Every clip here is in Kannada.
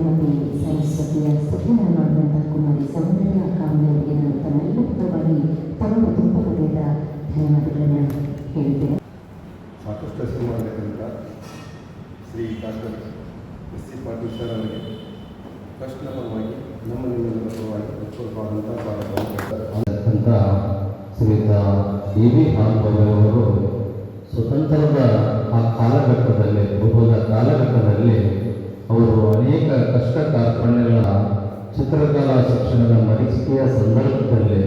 ಶ್ರೀಮತಿ ಸರಸ್ವತಿಯ ಸ್ತುತಿಯನ್ನು ಮಾಡಿದಂತಹ ಕುಮಾರಿ ಸೌಂದರ್ಯ ನಾನು ತನ್ನೆಲ್ಲವಾಗಿ ತಮ್ಮ ಧನ್ಯವಾದಗಳನ್ನು ಸಾಕಷ್ಟು ಹೆಸರು Shri doctor S C Patil ನಮ್ಮ ನಿಮ್ಮೆಲ್ಲರ ಪರವಾಗಿ ಸ್ವಾಗತ ಅಂತ ಶ್ರೀಯುತ ಡಿ ವಿ ಸ್ವತಂತ್ರದ ಆ ಕಾಲಘಟ್ಟದಲ್ಲಿ ಪೂರ್ವದ ಕಾಲಘಟ್ಟದಲ್ಲಿ ಅವರು ಅನೇಕ ಕಷ್ಟ ಕಾರ್ಪಣ್ಯಗಳ ಚಿತ್ರಕಲಾ ಶಿಕ್ಷಣದ ಮರೀಚಿಕೆಯ ಸಂದರ್ಭದಲ್ಲಿ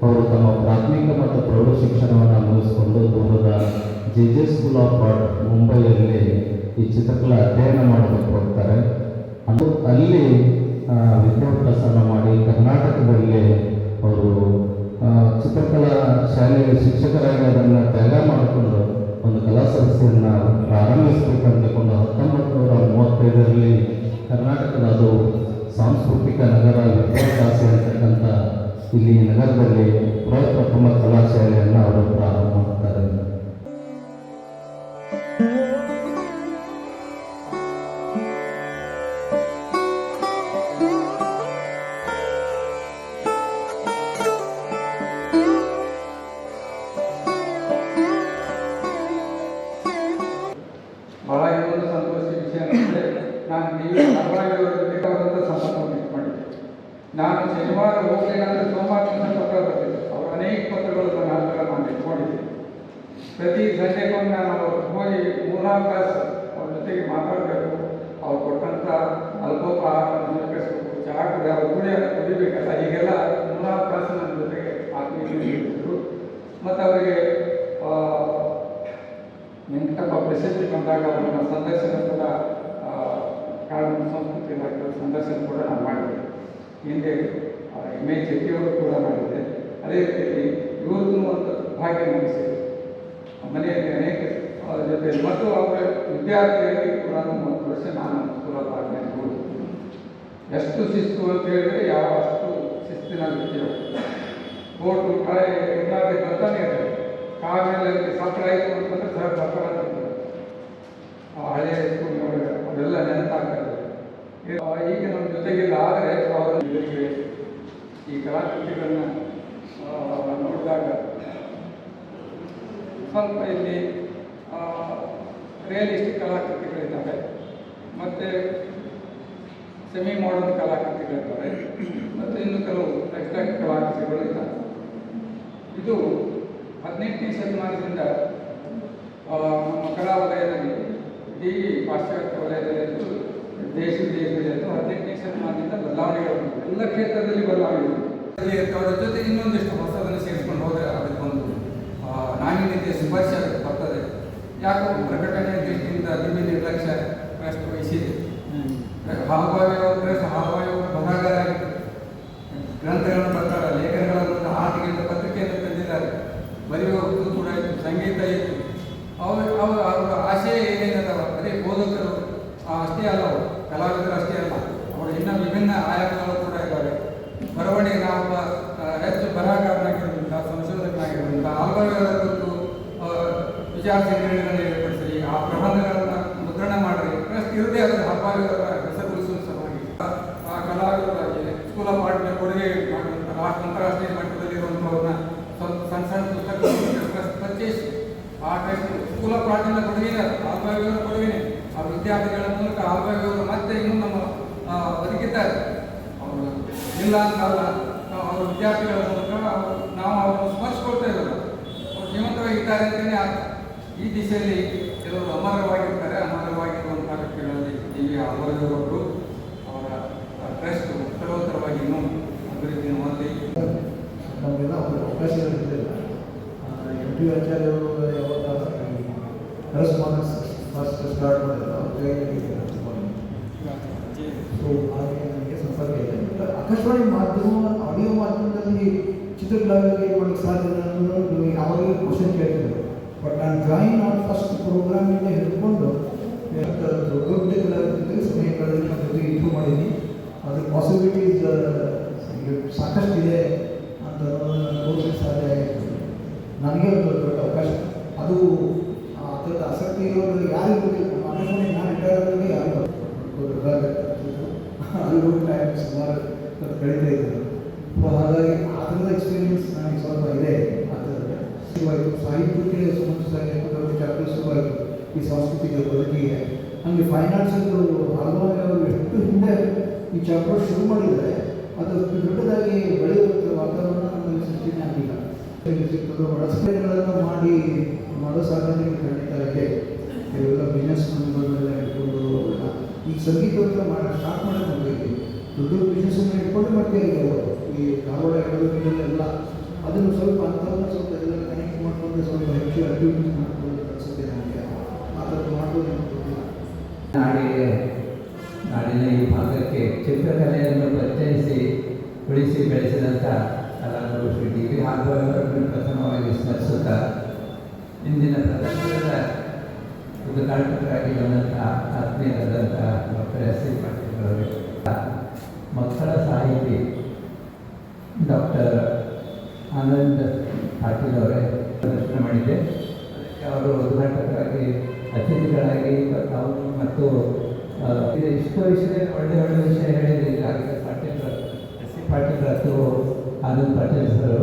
ಅವರು ತಮ್ಮ ಪ್ರಾಥಮಿಕ ಮತ್ತು ಪ್ರೌಢ ಶಿಕ್ಷಣವನ್ನು ಮುಗಿಸಿಕೊಂಡು ದೂರದ J J school of art ಮುಂಬೈಯಲ್ಲಿ ಈ ಚಿತ್ರಕಲಾ ಅಧ್ಯಯನ ಮಾಡೋದಕ್ಕೆ ಹೋಗ್ತಾರೆ ಅದು ಅಲ್ಲಿ ವಿದ್ಯಾಭ್ಯಾಸನ ಮಾಡಿ ಕರ್ನಾಟಕದಲ್ಲಿ ಅವರು ಚಿತ್ರಕಲಾ ಶಾಲೆಯ ಶಿಕ್ಷಕರಾಗಿ ಅದನ್ನು ತ್ಯಾಗ ಮಾಡಿಕೊಂಡು ಒಂದು ಕಲಾ ಸಂಸ್ಥೆಯನ್ನು ಪ್ರಾರಂಭಿಸಬೇಕಂತಕೊಂಡು ಹತ್ತೊಂಬತ್ತು ನೂರ ಮೂವತ್ತೈದರಲ್ಲಿ ಕರ್ನಾಟಕದ ಅದು ಸಾಂಸ್ಕೃತಿಕ ನಗರ ವಿದ್ಯಾಭ್ಯಾಸ ಅಂತಕ್ಕಂಥ ಇಲ್ಲಿ ನಗರದಲ್ಲಿ ಪ್ರಪ್ರಥಮ ಕಲಾಶಾಲೆಯನ್ನು ಅವರು ಪ್ರಾರಂಭ ಶನಿವಾರ ಹೋಗಲಿಲ್ಲ ಅಂದರೆ ಸೋಮವಾರ ಪತ್ರ ಬರ್ತಿದ್ದೆ ಅವ್ರ ಅನೇಕ ಪತ್ರಗಳು ನನ್ನ ಹತ್ರ ಮಾಡಿ ನೋಡಿದ್ದೆ. ಪ್ರತಿ ಸಂಜೆಗೊಂದು ನಾನು ಅವ್ರ ಹೋಗಿ ಮೂರ್ನಾಲ್ಕು ತಾಸು ಅವ್ರ ಜೊತೆಗೆ ಮಾತಾಡಬೇಕು. ಅವ್ರು ಕೊಟ್ಟಂಥ ಅಲ್ಪೋಪ ಆಹಾರವನ್ನು ಸ್ವೀಕರಿಸಬೇಕು. ಚಹಾ ಕುಡಿ, ಅವ್ರು ಕುಡಿಯ ಕುಡಿಬೇಕಲ್ಲ. ಈಗೆಲ್ಲ ಮೂರ್ನಾಲ್ಕು ತಾಸು ನನ್ನ ಜೊತೆಗೆ ಆತ್ಮೀಯರು ಮತ್ತು ಅವರಿಗೆ ವೆಂಕಟಪ್ಪ ಪ್ರಶಸ್ತಿ ಬಂದಾಗ ಅವರ ಸಂದರ್ಶನ ಕೂಡ ಕಾರಣ ಸಂಸ್ಕೃತಿ ಇಲಾಖೆ ಸಂದರ್ಶನ ಕೂಡ ನಾನು ಮಾಡಿದ್ದೆ. ಹಿಂದೆ ಎಂ ಎ ಚೆಟ್ಟಿಯವರು ಕೂಡ ಮಾಡಿದ್ದೆ. ಅದೇ ರೀತಿಯಲ್ಲಿ ಇವ್ರಿಗೂ ಒಂದು ಭಾಗ್ಯ ಮುಗಿಸಿದೆ ಮನೆಯಲ್ಲಿ ಅನೇಕ ಜೊತೆ ಮತ್ತು ಅವರ ವಿದ್ಯಾರ್ಥಿಯಾಗಿ ಕೂಡ ಒಂದು ವರ್ಷ ನಾನು ಸ್ಕೂಲ್ ಹೋಗಿ ಎಷ್ಟು ಶಿಸ್ತು ಅಂತ ಹೇಳಿದ್ರೆ ಯಾವ ಅಷ್ಟು ಶಿಸ್ತಿನ ವಿಷಯ ಕೋರ್ಟು ಕಳೆ ಬರ್ತಾನೆ ಇರ್ತದೆ ಕಾಮೇಲೆ ಸಪ್ಲೈ ಆಯಿತು ಅಂತಂದ್ರೆ ಸರ್ ಬರ್ತಾರೆ ಆ ಹಳೆಯ ಸ್ಕೂಲ್ ಅವೆಲ್ಲ ನೆನಪಾಗ್ತದೆ ಈ- ಆ, ಈಗ ನಮ್ಮ ಜೊತೆಗಿಲ್ಲ, ಆದರೆ ಅವರ ಈ ಕಲಾಕೃತಿಗಳನ್ನು ನೋಡಿದಾಗ ಸ್ವಲ್ಪ ಇಲ್ಲಿ ರಿಯಲಿಸ್ಟಿಕ್ ಕಲಾಕೃತಿಗಳಿದ್ದಾವೆ, ಮತ್ತು ಸೆಮಿ ಮಾಡರ್ನ್ ಕಲಾಕೃತಿಗಳಿದ್ದಾವೆ, ಮತ್ತು ಇನ್ನು ಕೆಲವು ಎಕ್ಸ್ಟ್ರಾಕ್ಟ್ ಕಲಾಕೃತಿಗಳು ಇದ್ದಾವೆ ಇದು ಹದಿನೆಂಟನೇ ಶತಮಾನದಿಂದ ನಮ್ಮ ಕಲಾ ವಲಯದಲ್ಲಿ ಇಡೀ ಪಾಶ್ಚಾತ್ಯ ವಲಯದಲ್ಲಿ ದೇಶ ವಿದೇಶದಲ್ಲಿ ಹದಿನೆಂಟನೇ ಶತಮಾನದಿಂದ ಬದಲಾವಣೆಗಳು ಎಲ್ಲ ಕ್ಷೇತ್ರದಲ್ಲಿ ಬದಲಾವಣೆಗಳು ಅವರ ಜೊತೆ ಇನ್ನೊಂದಿಷ್ಟು ಹೊಸದನ್ನು ಸೇರಿಸ್ಕೊಂಡು ಹೋದರೆ ಅದಕ್ಕೊಂದು ನಾವೀನ್ಯತೆಯ ಸ್ಪರ್ಶ ಬರ್ತದೆ. ಯಾಕೋ ಪ್ರಕಟಣೆ ದೃಷ್ಟಿಯಿಂದ ದಿವ್ಯ ನಿರ್ಲಕ್ಷ್ಯ ಅಷ್ಟು ವಹಿಸಿದೆ ಹಾವಭಾವ ಹಾವಭಾವ ಬರಹಗಾರಾಗಿತ್ತು ಗ್ರಂಥಗಳನ್ನು ಬರ್ತಾರೆ ಲೇಖನಗಳನ್ನು ಆಟಿಕೆಯಿಂದ ಪತ್ರಿಕೆಯನ್ನು ತಂದಿದ್ದಾರೆ ಬರೆಯುವುದು ಕೂಡ ಇತ್ತು ಸಂಗೀತ ಇತ್ತು ಅವರು ಅವ್ರ ಅವರ ಆಶಯ ಏನೇನದವ? ಅದೇ ಬೋಧಕರು ಅಷ್ಟೇ ಅಲ್ಲ ಕಲಾವಿದರು ಅಷ್ಟೇ ಅಲ್ಲ ಅವರು ಇನ್ನ ವಿಭಿನ್ನ ಆಯಾಮಗಳು ಕೂಡ ಇದ್ದಾರೆ ಬರವಣಿಗೆ ನಾವು ಆ, ಹೆಚ್ಚು ಬರಹಗಾರನಾಗಿರೋದ್ರಿಂದ ಸಂಶೋಧಕನಾಗಿರೋದ್ರಿಂದ ಕುರಿತು ಆ, ವಿಚಾರ ಸಂಗ್ರಹಣೆಗಳನ್ನು ಏರ್ಪಡಿಸಿ ಆ ಪ್ರಬಂಧಗಳನ್ನು ಮುದ್ರಣ ಮಾಡಿ ಪ್ಲಸ್ ಇರದೇ ಅದನ್ನು ಹಬ್ಬಗಳ ಹೆಸರುಗೊಳಿಸುವ ಸಲುವಾಗಿ ಆ- ಆ ಕಲಾವಿದರಾಗಿ ಸ್ಕೂಲ್ ಆಫ್ ಆರ್ಟ್ನ ಕೊಡುಗೆ ಮಾಡುವಂಥ ರಾಷ್ಟ್ರ ಅಂತಾರಾಷ್ಟ್ರೀಯ ಮಟ್ಟದಲ್ಲಿರುವಂಥವ್ರನ್ನ ಸ್ವಲ್ಪ ಸಣ್ಣ ಸಣ್ಣ ಪುಸ್ತಕಗಳನ್ನು ಪರಿಚಯಿಸಿ ಆ ಟೈಪ್ ಸ್ಕೂಲ್ ಆಫ್ ಕೊಡುಗೆ ಕೊಡುಗೆನೇ ಆಲ್ಬಾವಿಯವರ ಕೊಡುಗೆನೇ ಆ ವಿದ್ಯಾರ್ಥಿಗಳ ಅವರು ಮತ್ತೆ ಇನ್ನೂ ನಮ್ಮ ಬದುಕಿದ್ದಾರೆ ಅವರು ಇಲ್ಲ ಅಂತಲ್ಲ ನಾವು ಅವರ ವಿದ್ಯಾರ್ಥಿಗಳ ಮೂಲಕ ನಾವು ಅವರನ್ನು ಸ್ಮರಿಸ್ಕೊಳ್ತಾ ಇದ್ದಾರೆ ಅವ್ರು ಜೀವಂತವಾಗಿದ್ದಾರೆ ಅಂತಲೇ ಅರ್ಥ. ಈ ದಿಶೆಯಲ್ಲಿ ಕೆಲವರು ಅಮರವಾಗಿರ್ತಾರೆ. ಅಮರವಾಗಿರುವಂತಹ ವ್ಯಕ್ತಿಗಳಲ್ಲಿ ಡಿ ವಿ ಅವರ ಟ್ರಸ್ಟ್ ಉತ್ತರೋತ್ತರವಾಗಿ ಇನ್ನೂ ಅಭಿವೃದ್ಧಿ ಹೊಂದಿ ನಮಗೆಲ್ಲ ಅವಕಾಶಗಳಿರಲಿಲ್ಲ ಎಂ ಟಿ ಆಚಾರ್ಯವರು ಕರೆಸ್ಪಾಂಡೆನ್ಸ್ ಫಸ್ಟ್ ಸ್ಟಾರ್ಟ್ ಮಾಡಿದ್ರು ಅವ್ರ ಕೈಯಲ್ಲಿ ಸೊ ಹಾಗೆ ನನಗೆ ಸಂಪರ್ಕ ಇದೆ ಬಟ್ ಆಕಾಶವಾಣಿ ಮಾಧ್ಯಮ ಆಡಿಯೋ ಮಾಧ್ಯಮದಲ್ಲಿ ಚಿತ್ರಕಲಾವಿದರಿಗೆ ಮಾಡಲಿಕ್ಕೆ ಸಾಧ್ಯ ಅನ್ನೋದು ಯಾವಾಗಲೂ ಕ್ವಶನ್ ಕೇಳ್ತಿದ್ರು ಬಟ್ ನಾನು ಜಾಯಿನ್ ಮಾಡಿ ಫಸ್ಟ್ ಪ್ರೋಗ್ರಾಮಿಂದ ಹಿಡ್ಕೊಂಡು ದೊಡ್ಡ ದೊಡ್ಡ ಕಲಾವಿದರಿಗೆ ಸಮಯಗಳಲ್ಲಿ ನನ್ನ ಜೊತೆಗೆ ಇಂಪ್ರೂವ್ ಮಾಡೀನಿ ಅದ್ರ ಪಾಸಿಬಿಲಿಟೀಸ್ ಸಾಕಷ್ಟು ಇದೆ ಅಂತ ತೋರಿಸಲಿಕ್ಕೆ ಸಾಧ್ಯ ಆಯಿತು ನನಗೆ ಒಂದು ದೊಡ್ಡ ಅವಕಾಶ ಅದು ಆ, ಅದರದ ಆಸಕ್ತಿ ಇರೋರು ಯಾರು ಇರೋದಿಲ್ಲ ಆಕಾಶವಾಣಿ ನಾನು ರಿಟೈರ್ ಆದಾಗ ಯಾರು ಗೊತ್ತಾಗ್ತಿತ್ತು ಅಲ್ಲಿ ಹೋಗಿ ಟೈಮ್ ಸುಮಾರು ಸ್ವಲ್ಪ ಕಳೀತಾ ಇದ್ದರು ಸೊ ಹಾಗಾಗಿ ಆ ಎಕ್ಸ್ಪೀರಿಯನ್ಸ್ ನನಗೆ ಸ್ವಲ್ಪ ಇದೆ ಥರದ ಶುರುವಾಯಿತು ಸಾಹಿತ್ಯಕ್ಕೆ ಸಂಬಂಧಿಸಿದ ಚಾಪ್ಟರ್ ಶುರುವಾಯಿತು ಈ ಸಾಂಸ್ಕೃತಿಕ ಬದುಕಿಗೆ ನಮಗೆ ಫೈನ್ ಆರ್ಟ್ಸದ್ದು ಹಲವಾರು ಅವರು ಎಷ್ಟು ಹಿಂದೆ ಈ ಚಾಪ್ಟರ್ ಶುರು ಮಾಡಿದರೆ ಅದು ದೊಡ್ಡದಾಗಿ ಬೆಳೆಯುವಂಥ ವಾತಾವರಣ ಸೃಷ್ಟಿನೇ ಆಗಿಲ್ಲ ಸಿಗ್ತದೋ ಬಳಸ್ಗಳನ್ನು ಮಾಡಿ ಮಾಡೋ ಸಾಧನೆ ಖಂಡಿತ ಇದೆ ಇವೆಲ್ಲ ಬಿಸ್ನೆಸ್ ಮನ್ಗಳನ್ನೆಲ್ಲ ಇಟ್ಕೊಂಡು ಈ ಸಂಗೀತವನ್ನು ಮಾಡಿ ಸ್ಟಾರ್ಟ್ ಮಾಡೋದು ದೊಡ್ಡ ಬಿಸ್ನೆಸ್ಸನ್ನು ಇಟ್ಕೊಂಡು ಮತ್ತೆ ಈಗ ಈ ಧಾರವಾಡ ಎಲ್ಲ ಅದನ್ನು ಸ್ವಲ್ಪ ಅಂಥವನ್ನು ಸ್ವಲ್ಪ ಎಲ್ಲ ಕನೆಕ್ಟ್ ಮಾಡಿಕೊಂಡು ಸ್ವಲ್ಪ ಹೆಚ್ಚು ಅಭಿವೃದ್ಧಿ ಮಾಡಿಕೊಂಡು ಅನಿಸುತ್ತೆ ನನಗೆ ಆ ಥರ ಮಾಡ್ಬೋದು ನಾಡಿಗೆ, ನಾಡಿನ ಈ ಭಾಗಕ್ಕೆ ಚಿತ್ರಕಲೆಯನ್ನು ಪರಿಚಯಿಸಿ, ಉಳಿಸಿ ಬೆಳೆಸಿದಂಥ ಕಲಾಗುರು ಶ್ರೀ ಡಿ ವಿ ಹಾಲ್ಬಾರ್ವರನ್ನು ಪ್ರಥಮವಾಗಿ ಸ್ಮರಿಸುತ್ತಾ, ಇಂದಿನ ಪ್ರದರ್ಶನದ ಉದ್ಘಾಟಕರಾಗಿ ಬಂದಂಥ ಆತ್ಮೀಯರಾದಂಥ ಡಾಕ್ಟರ್ ಎಸ್ ಸಿ ಪಾಟೀಲ್ ಮಕ್ಕಳ ಸಾಹಿತಿ ಡಾಕ್ಟರ್ ಆನಂದ್ ಪಾಟೀಲ್ ಅವರೇ ಪ್ರದರ್ಶನ ಮಾಡಿದೆ ಅವರು ಉದ್ಘಾಟಕರಾಗಿ ಅತಿಥಿಗಳಾಗಿ ಅವರು ಮತ್ತು ಇದು ಇಷ್ಟು ವಿಷಯ ಒಳ್ಳೆ ಒಳ್ಳೆ ವಿಷಯ ಹೇಳಿದ್ರು ಈಗಾಗಲೇ ಪಾಟೀಲ್ ಎಸ್ ಸಿ ಪಾಟೀಲ್ ಮತ್ತು ಆನಂದ್ ಪಾಟೀಲ್ ಸರ್.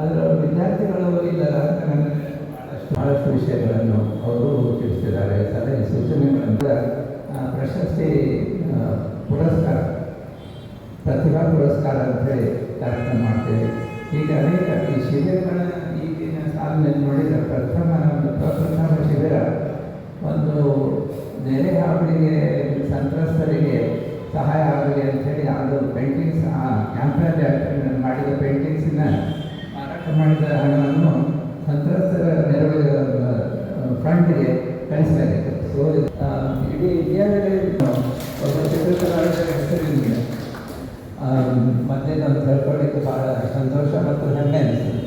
ಅದರ ವಿದ್ಯಾರ್ಥಿಗಳು ಇಲ್ಲ ಬಹಳಷ್ಟು ಭಾಳಷ್ಟು ವಿಷಯಗಳನ್ನು ಅವರು ತಿಳಿಸಿದ್ದಾರೆ ಸಲಹೆ ಆ, ಪ್ರಶಸ್ತಿ ಪುರಸ್ಕಾರ ಪ್ರತಿಭಾ ಪುರಸ್ಕಾರ ಅಂತೇಳಿ ಕಾರ್ಯಕ್ರಮ ಮಾಡ್ತೇವೆ. ಈಗ ಅನೇಕ ಈ ಶಿಬಿರಗಳ ಈಗಿನ ಸಾಲಿನಲ್ಲಿ ನೋಡಿದ ಪ್ರಥಮ ಪ್ರಪ್ರಥಮ ಶಿಬಿರ. ಒಂದು ನೆರೆ ಹಾವಳಿಗೆ, ಸಂತ್ರಸ್ತರಿಗೆ ಸಹಾಯ ಆಗಲಿ ಅಂಥೇಳಿ ಅದು ಪೇಂಟಿಂಗ್ಸ್ ಆ ಕ್ಯಾಂಪಲ್ಲಿ ಮಾಡಿದ ಪೇಂಟಿಂಗ್ಸಿನ ಮಾರಾಟ ಮಾಡಿದ ಹಣವನ್ನು ಸಂತ್ರಸ್ತರ ನೆರವು ಫಂಡ್ಗೆ ಕಳಿಸಲಾಗಿತ್ತು ಸೊ ಇಡೀ ಇಂಡಿಯಾದಲ್ಲಿ ತಿಳ್ಕೊಳ್ಳಿಕ್ಕೆ ಭಾಳ ಸಂತೋಷ ಮತ್ತು ಹೆಮ್ಮೆ ಅನಿಸ್ತದೆ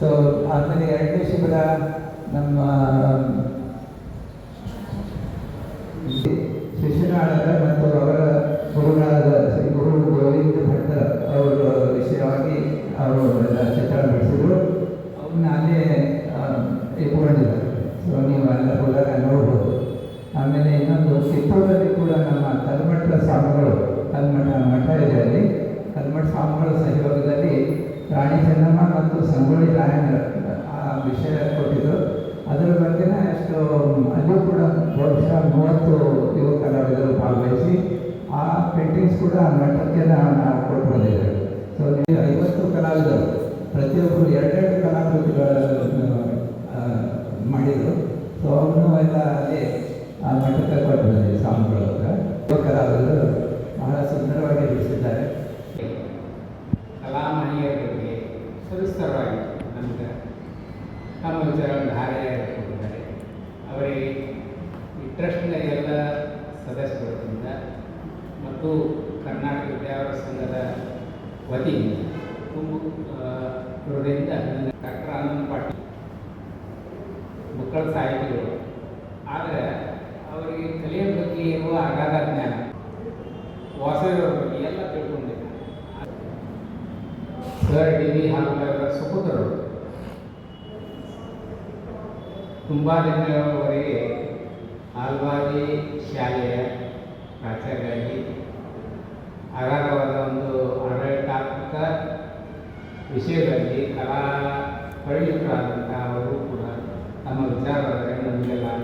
ಸೊ ಆಮೇಲೆ ಎರಡನೇ ಶಿಬಿರ ಪೇಂಟಿಂಗ್ಸ್ ಕೂಡ ಆ ಮಠಕ್ಕೆ ನಾವು ನಾವು ಕೊಟ್ಟು ಬಂದಿದ್ದೇವೆ ಸೊ ನೀವು ಐವತ್ತು ಕಲಾವಿದರು ಪ್ರತಿಯೊಬ್ಬರು ಎರಡೆರಡು ಕಲಾಕೃತಿಗಳನ್ನು ಆ, ಮಾಡಿದರು ಸೊ ಅವನು ಎಲ್ಲ ಅಲ್ಲಿ ಆ ಮಠಕ್ಕೆ ಕೊಟ್ಟು ಬಂದಿದೆ ಸ್ವಾಮಿಗಳ ಹತ್ರ ಯುವ ಕಲಾವಿದರು ಬಹಳ ಸುಂದರವಾಗಿ ಬಿಡಿಸಿದ್ದಾರೆ ಕಲಾಮಣಿಯರ ಬಗ್ಗೆ ಸವಿಸ್ತರವಾಗಿ ನಮಗೆ ತಮ್ಮ ವಿಚಾರವನ್ನು ಧಾರೆಯಾಗಿ ಕೊಟ್ಟಿದ್ದಾರೆ ಅವರಿಗೆ ಈ ಟ್ರಸ್ಟ್ನ ಎಲ್ಲ ಸದಸ್ಯರಿಂದ ಮತ್ತು ಕರ್ನಾಟಕ ವಿದ್ಯಾವರ ಸಂಘದ ವತಿಯಿಂದ ತುಂಬ ಆ, ಹೃದಯದಿಂದ ಅಭಿನಂದನೆ. ಡಾಕ್ಟರ್ ಆನಂದ್ ಪಾಟೀಲ್ ಮಕ್ಕಳ ಸಾಹಿತಿಗಳು. ಆದರೆ ಅವರಿಗೆ ಕಲೆಯ ಬಗ್ಗೆ ಇರುವ ಅಗಾಧ ಜ್ಞಾನ. ವಾಸವಿಯವರ ಬಗ್ಗೆ ಎಲ್ಲ ತಿಳ್ಕೊಂಡಿದ್ದಾರೆ ಸರ್ ಡಿ ವಿ ಹಾಲ್ಬಾರ್ವರ ಸುಪುತ್ರರು ತುಂಬ ದಿನಗಳವರೆಗೆ ಹಾಲ್ವಾರಿ ಶಾಲೆಯ ಪ್ರಾಚಾರ್ಯರಾಗಿ ಅಗಾಧವಾದ ಒಂದು ಆಡಳಿತಾತ್ಮಕ ವಿಷಯದಲ್ಲಿ ಕಲಾ ಪರಿಣಿತರಾದ நமது சேர வேண்டும் எல்லாம்